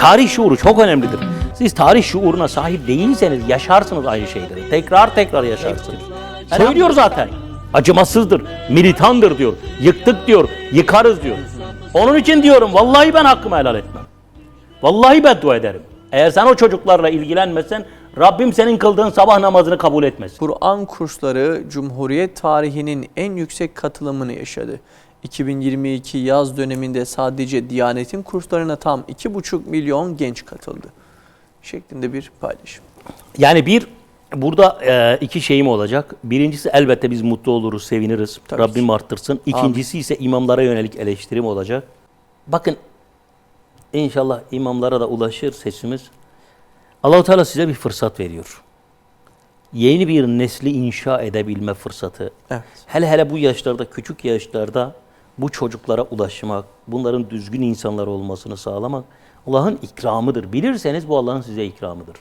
Tarih şuuru çok önemlidir. Siz tarih şuuruna sahip değilseniz yaşarsınız aynı şeyleri. Tekrar tekrar yaşarsınız. Söylüyor zaten. Acımasızdır, militandır diyor. Yıktık diyor, yıkarız diyor. Onun için diyorum vallahi ben hakkımı helal etmem. Vallahi beddua ederim. Eğer sen o çocuklarla ilgilenmezsen Rabbim senin kıldığın sabah namazını kabul etmez. Kur'an kursları Cumhuriyet tarihinin en yüksek katılımını yaşadı. 2022 yaz döneminde sadece Diyanet'in kurslarına tam 2,5 milyon genç katıldı. Şeklinde bir paylaşım. Yani bir burada e, iki şeyim olacak. Birincisi elbette biz mutlu oluruz, seviniriz. Tabii Rabbim arttırsın. İkincisi ise imamlara yönelik eleştirim olacak. Bakın inşallah imamlara da ulaşır sesimiz. Allahu Teala size bir fırsat veriyor. Yeni bir nesli inşa edebilme fırsatı. Evet. Hele hele bu yaşlarda, küçük yaşlarda bu çocuklara ulaşmak, bunların düzgün insanlar olmasını sağlamak Allah'ın ikramıdır. Bilirseniz bu Allah'ın size ikramıdır.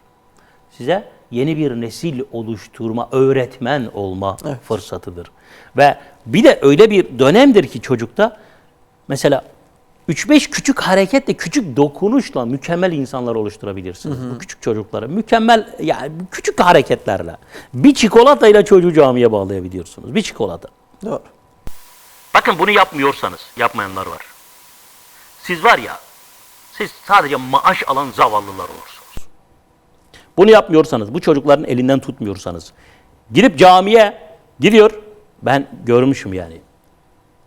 Size yeni bir nesil oluşturma, öğretmen olma fırsatıdır. Ve bir de öyle bir dönemdir ki çocukta mesela 3-5 küçük hareketle, küçük dokunuşla mükemmel insanlar oluşturabilirsiniz. Bu küçük çocuklara. Mükemmel, yani küçük hareketlerle. Bir çikolatayla çocuğu camiye bağlayabiliyorsunuz. Bir çikolata. Doğru. Bakın bunu yapmıyorsanız, yapmayanlar var. Siz var ya, siz sadece maaş alan zavallılar olursunuz. Bunu yapmıyorsanız, bu çocukların elinden tutmuyorsanız, gidip camiye gidiyor, ben görmüşüm yani.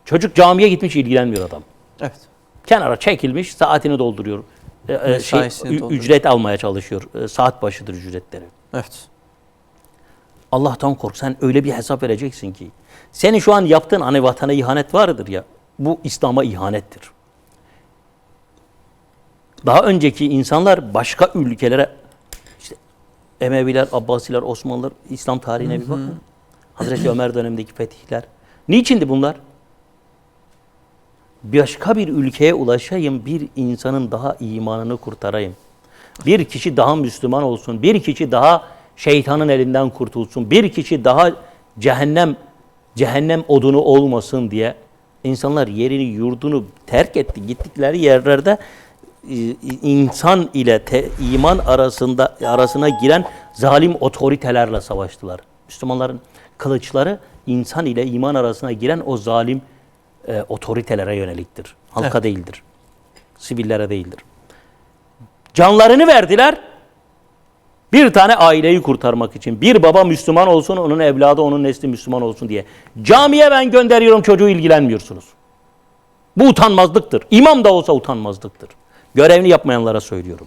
Çocuk camiye gitmiş ilgilenmiyor adam. Evet. Kenara çekilmiş, saatini dolduruyor. E, e, şey, dolduruyor. ücret almaya çalışıyor. E, saat başıdır ücretleri. Evet. Allah'tan kork. Sen öyle bir hesap vereceksin ki. Senin şu an yaptığın hani vatana ihanet vardır ya. Bu İslam'a ihanettir. Daha önceki insanlar başka ülkelere işte Emeviler, Abbasiler, Osmanlılar İslam tarihine bir bakın. Hazreti Ömer dönemindeki fetihler. Niçindi bunlar? Başka bir ülkeye ulaşayım, bir insanın daha imanını kurtarayım. Bir kişi daha Müslüman olsun, bir kişi daha şeytanın elinden kurtulsun, bir kişi daha cehennem cehennem odunu olmasın diye insanlar yerini, yurdunu terk etti. Gittikleri yerlerde e, insan ile te- iman arasında arasına giren zalim otoritelerle savaştılar. Müslümanların kılıçları insan ile iman arasına giren o zalim e, otoritelere yöneliktir. Halka değildir. Sivillere değildir. Canlarını verdiler. Bir tane aileyi kurtarmak için. Bir baba Müslüman olsun, onun evladı, onun nesli Müslüman olsun diye. Camiye ben gönderiyorum çocuğu ilgilenmiyorsunuz. Bu utanmazlıktır. İmam da olsa utanmazlıktır. Görevini yapmayanlara söylüyorum.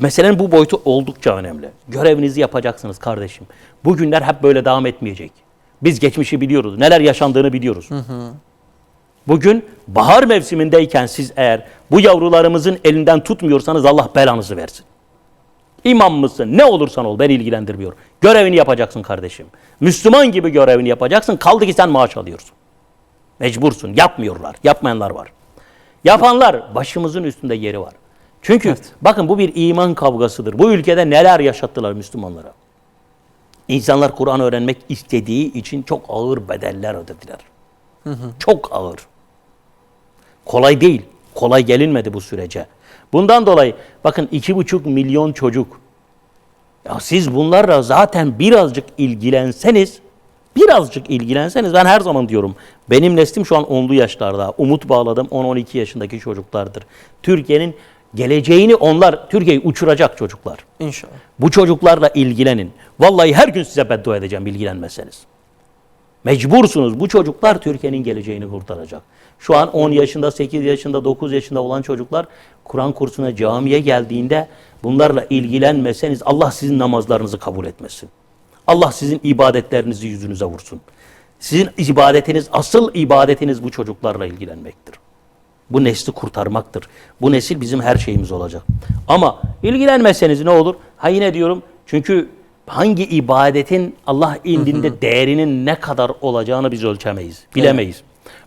Meselenin bu boyutu oldukça önemli. Görevinizi yapacaksınız kardeşim. Bu günler hep böyle devam etmeyecek. Biz geçmişi biliyoruz. Neler yaşandığını biliyoruz. Bugün bahar mevsimindeyken siz eğer bu yavrularımızın elinden tutmuyorsanız Allah belanızı versin. İmam mısın? Ne olursan ol beni ilgilendirmiyor. Görevini yapacaksın kardeşim. Müslüman gibi görevini yapacaksın. Kaldı ki sen maaş alıyorsun. Mecbursun. Yapmıyorlar. Yapmayanlar var. Yapanlar başımızın üstünde yeri var. Çünkü bakın bu bir iman kavgasıdır. Bu ülkede neler yaşattılar Müslümanlara. İnsanlar Kur'an öğrenmek istediği için çok ağır bedeller ödediler. Çok ağır. Kolay değil. Kolay gelinmedi bu sürece. Bundan dolayı bakın iki buçuk milyon çocuk. Ya siz bunlarla zaten birazcık ilgilenseniz, birazcık ilgilenseniz ben her zaman diyorum. Benim neslim şu an 10'lu yaşlarda. Umut bağladım 10-12 yaşındaki çocuklardır. Türkiye'nin geleceğini onlar, Türkiye'yi uçuracak çocuklar. İnşallah. Bu çocuklarla ilgilenin. Vallahi her gün size beddua edeceğim ilgilenmezseniz. Mecbursunuz. Bu çocuklar Türkiye'nin geleceğini kurtaracak. Şu an 10 yaşında, 8 yaşında, 9 yaşında olan çocuklar Kur'an kursuna camiye geldiğinde bunlarla ilgilenmeseniz Allah sizin namazlarınızı kabul etmesin. Allah sizin ibadetlerinizi yüzünüze vursun. Sizin ibadetiniz, asıl ibadetiniz bu çocuklarla ilgilenmektir. Bu nesli kurtarmaktır. Bu nesil bizim her şeyimiz olacak. Ama ilgilenmezseniz ne olur? Ha yine diyorum çünkü hangi ibadetin Allah indinde değerinin ne kadar olacağını biz ölçemeyiz. Bilemeyiz.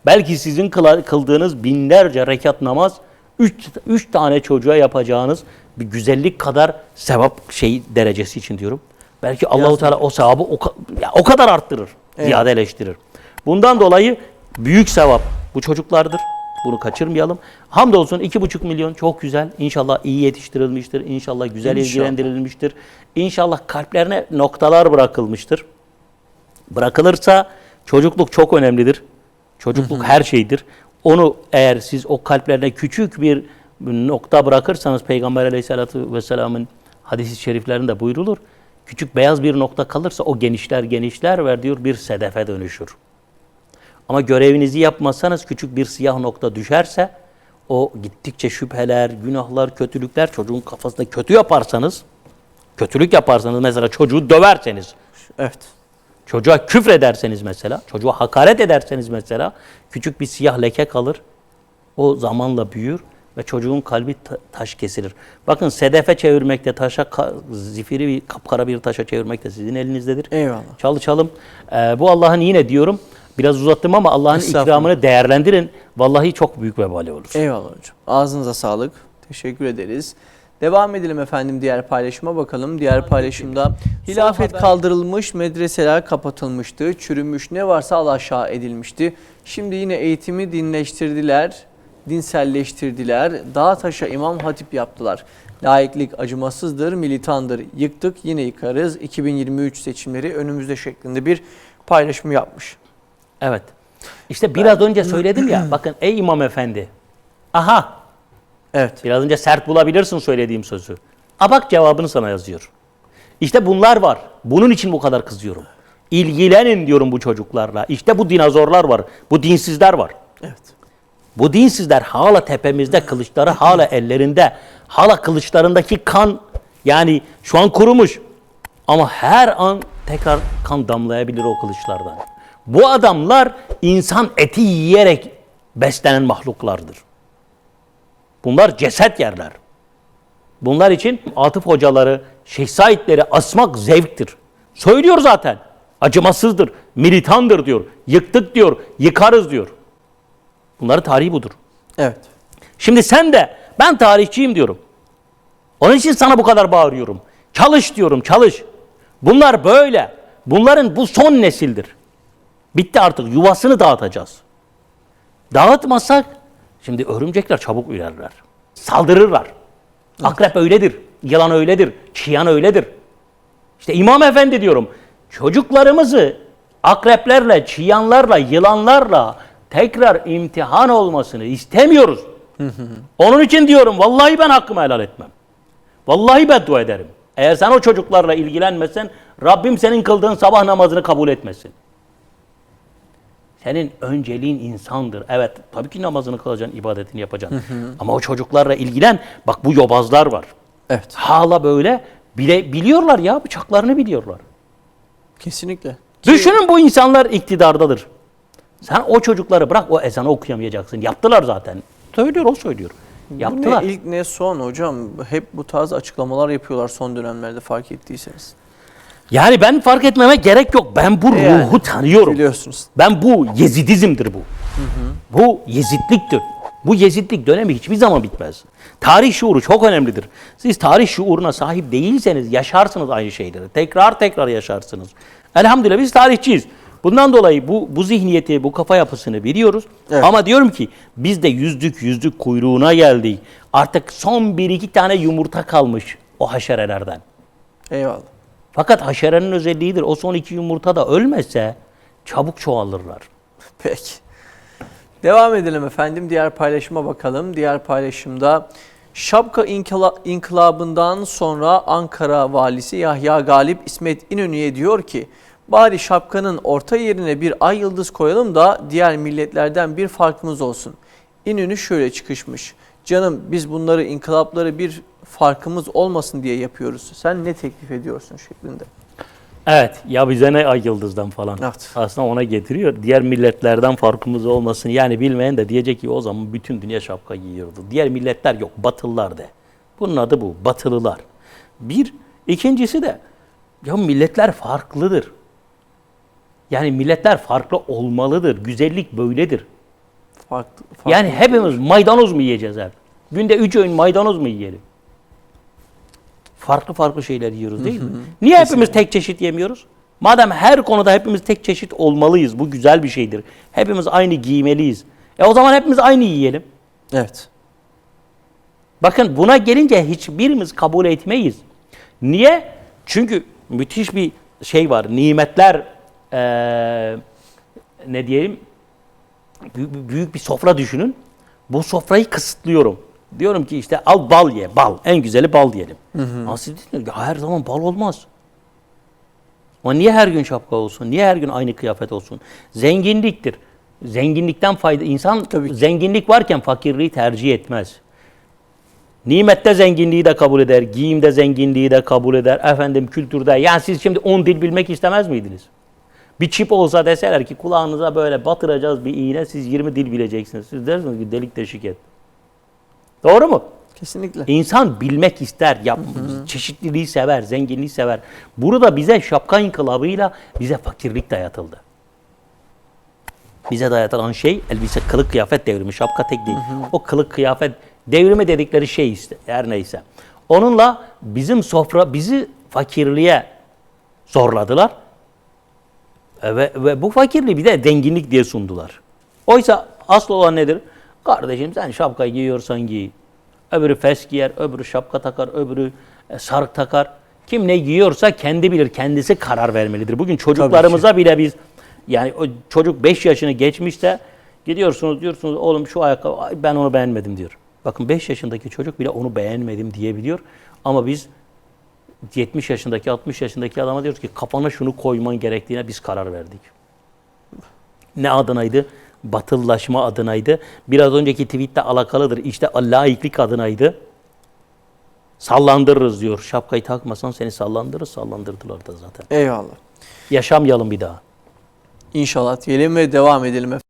Belki sizin kıldığınız binlerce rekat namaz üç, üç tane çocuğa yapacağınız bir güzellik kadar sevap şey derecesi için diyorum. Belki Allahu Teala o sevabı o, ya o kadar arttırır, ziyadeleştirir. Bundan dolayı büyük sevap bu çocuklardır. Bunu kaçırmayalım. Hamdolsun 2,5 milyon çok güzel. İnşallah iyi yetiştirilmiştir. İnşallah güzel İnşallah. ilgilendirilmiştir. İnşallah kalplerine noktalar bırakılmıştır. Bırakılırsa çocukluk çok önemlidir. Çocukluk her şeydir. Onu eğer siz o kalplerine küçük bir nokta bırakırsanız Peygamber Aleyhisselatü Vesselam'ın hadis-i şeriflerinde buyrulur. Küçük beyaz bir nokta kalırsa o genişler genişler ve diyor bir sedefe dönüşür. Ama görevinizi yapmazsanız küçük bir siyah nokta düşerse o gittikçe şüpheler, günahlar, kötülükler çocuğun kafasında kötü yaparsanız, kötülük yaparsanız mesela çocuğu döverseniz, Evet. çocuğa küfrederseniz mesela, çocuğa hakaret ederseniz mesela küçük bir siyah leke kalır. O zamanla büyür ve çocuğun kalbi ta- taş kesilir. Bakın sedefe çevirmekte taşa, zifiri bir kapkara bir taşa çevirmek de sizin elinizdedir. Eyvallah. Çalışalım. Ee, bu Allah'ın yine diyorum, biraz uzattım ama Allah'ın ikramını değerlendirin. Vallahi çok büyük vebali olur. Eyvallah hocam. Ağzınıza sağlık. Teşekkür ederiz. Devam edelim efendim diğer paylaşıma bakalım. Diğer paylaşımda hilafet kaldırılmış, medreseler kapatılmıştı, çürümüş ne varsa alaşağı edilmişti. Şimdi yine eğitimi dinleştirdiler, dinselleştirdiler, dağ taşa imam hatip yaptılar. Laiklik acımasızdır, militandır. Yıktık yine yıkarız. 2023 seçimleri önümüzde şeklinde bir paylaşım yapmış. Evet. İşte biraz önce söyledim ya, bakın ey imam efendi. Aha, Evet. biraz önce sert bulabilirsin söylediğim sözü. A bak cevabını sana yazıyor. İşte bunlar var. Bunun için bu kadar kızıyorum. İlgilenin diyorum bu çocuklarla. İşte bu dinozorlar var. Bu dinsizler var. Evet. Bu dinsizler hala tepemizde, kılıçları hala ellerinde. Hala kılıçlarındaki kan yani şu an kurumuş. Ama her an tekrar kan damlayabilir o kılıçlardan. Bu adamlar insan eti yiyerek beslenen mahluklardır. Bunlar ceset yerler. Bunlar için atıf hocaları, Şeyh Saidleri asmak zevktir. Söylüyor zaten. Acımasızdır, militandır diyor. Yıktık diyor, yıkarız diyor. Bunların tarihi budur. Evet. Şimdi sen de ben tarihçiyim diyorum. Onun için sana bu kadar bağırıyorum. Çalış diyorum, çalış. Bunlar böyle. Bunların bu son nesildir. Bitti artık. Yuvasını dağıtacağız. Dağıtmasak şimdi örümcekler çabuk ürerler. Saldırırlar. Akrep öyledir. Yılan öyledir. Çıyan öyledir. İşte İmam Efendi diyorum. Çocuklarımızı akreplerle, çıyanlarla, yılanlarla tekrar imtihan olmasını istemiyoruz. Onun için diyorum vallahi ben hakkımı helal etmem. Vallahi beddua ederim. Eğer sen o çocuklarla ilgilenmezsen Rabbim senin kıldığın sabah namazını kabul etmesin. Senin önceliğin insandır. Evet tabii ki namazını kılacaksın, ibadetini yapacaksın. Ama o çocuklarla ilgilen. Bak bu yobazlar var. Evet. Hala böyle bile biliyorlar ya bıçaklarını biliyorlar. Kesinlikle. Düşünün bu insanlar iktidardadır. Sen o çocukları bırak o ezanı okuyamayacaksın. Yaptılar zaten. Söylüyor o söylüyor. Yaptılar. Bu ne ilk ne son hocam. Hep bu tarz açıklamalar yapıyorlar son dönemlerde fark ettiyseniz. Yani ben fark etmeme gerek yok. Ben bu Yani, ruhu tanıyorum. Biliyorsunuz. Ben bu Yezidizmdir bu. Bu Yezidliktir. Bu Yezidlik dönemi hiçbir zaman bitmez. Tarih şuuru çok önemlidir. Siz tarih şuuruna sahip değilseniz yaşarsınız aynı şeyleri. Tekrar tekrar yaşarsınız. Elhamdülillah biz tarihçiyiz. Bundan dolayı bu, bu zihniyeti, bu kafa yapısını biliyoruz. Evet. Ama diyorum ki biz de yüzdük yüzdük kuyruğuna geldik. Artık son bir iki tane yumurta kalmış o haşerelerden. Eyvallah. Fakat haşerenin özelliğidir. O son iki yumurta da ölmezse çabuk çoğalırlar. Peki. Devam edelim efendim. Diğer paylaşıma bakalım. Diğer paylaşımda Şapka inkıla- inkılabından sonra Ankara valisi Yahya Galip İsmet İnönü'ye diyor ki bari şapkanın orta yerine bir ay yıldız koyalım da diğer milletlerden bir farkımız olsun. İnönü şöyle çıkışmış. Canım biz bunları inkılapları bir farkımız olmasın diye yapıyoruz. Sen ne teklif ediyorsun şeklinde. Evet ya bize ne ay yıldızdan falan. Evet. Aslında ona getiriyor. Diğer milletlerden farkımız olmasın. Yani bilmeyen de diyecek ki o zaman bütün dünya şapka giyiyordu. Diğer milletler yok. Batılılar de. Bunun adı bu. Batılılar. Bir. ikincisi de ya milletler farklıdır. Yani milletler farklı olmalıdır. Güzellik böyledir. Farklı, farklı Yani hepimiz maydanoz mu yiyeceğiz hep? Günde üç öğün maydanoz mu yiyelim? Farklı farklı şeyler yiyoruz değil mi? Niye hepimiz tek çeşit yemiyoruz? Madem her konuda hepimiz tek çeşit olmalıyız. Bu güzel bir şeydir. Hepimiz aynı giymeliyiz. E o zaman hepimiz aynı yiyelim. Evet. Bakın buna gelince hiçbirimiz kabul etmeyiz. Niye? Çünkü müthiş bir şey var. Nimetler eee, ne diyelim büyük, bir sofra düşünün. Bu sofrayı kısıtlıyorum. Diyorum ki işte al bal ye. Bal. En güzeli bal diyelim. Ama siz diyorsunuz ki her zaman bal olmaz. Ama niye her gün şapka olsun? Niye her gün aynı kıyafet olsun? Zenginliktir. Zenginlikten fayda insan Tabii zenginlik varken fakirliği tercih etmez. Nimette zenginliği de kabul eder, giyimde zenginliği de kabul eder, efendim kültürde. Yani siz şimdi 10 dil bilmek istemez miydiniz? Bir çip olsa deseler ki kulağınıza böyle batıracağız bir iğne, siz 20 dil bileceksiniz. Siz dersiniz ki delik deşik et. Doğru mu? Kesinlikle. İnsan bilmek ister, yap, çeşitliliği sever, zenginliği sever. Burada bize şapka inkılabıyla bize fakirlik dayatıldı. Bize dayatılan şey elbise kılık kıyafet devrimi, şapka tek değil. O kılık kıyafet devrimi dedikleri şey işte her neyse. Onunla bizim sofra bizi fakirliğe zorladılar. E, Ve, ve bu fakirliği bir de zenginlik diye sundular. Oysa asıl olan nedir? Kardeşim sen şapkayı giyiyorsan giy. Öbürü fes giyer, öbürü şapka takar, öbürü e, sarık takar. Kim ne giyiyorsa kendi bilir, kendisi karar vermelidir. Bugün çocuklarımıza bile biz yani o çocuk 5 yaşını geçmişse gidiyorsunuz diyorsunuz oğlum şu ayakkabı ay ben onu beğenmedim diyor. Bakın 5 yaşındaki çocuk bile onu beğenmedim diyebiliyor. Ama biz 70 yaşındaki 60 yaşındaki adama diyoruz ki kafana şunu koyman gerektiğine biz karar verdik. Ne adınaydı? Batıllaşma adınaydı. Biraz önceki tweette alakalıdır. İşte laiklik adınaydı. Sallandırırız diyor. Şapkayı takmasan seni sallandırırız. Sallandırdılar da zaten. Eyvallah. Yaşamayalım bir daha. İnşallah diyelim ve devam edelim efendim.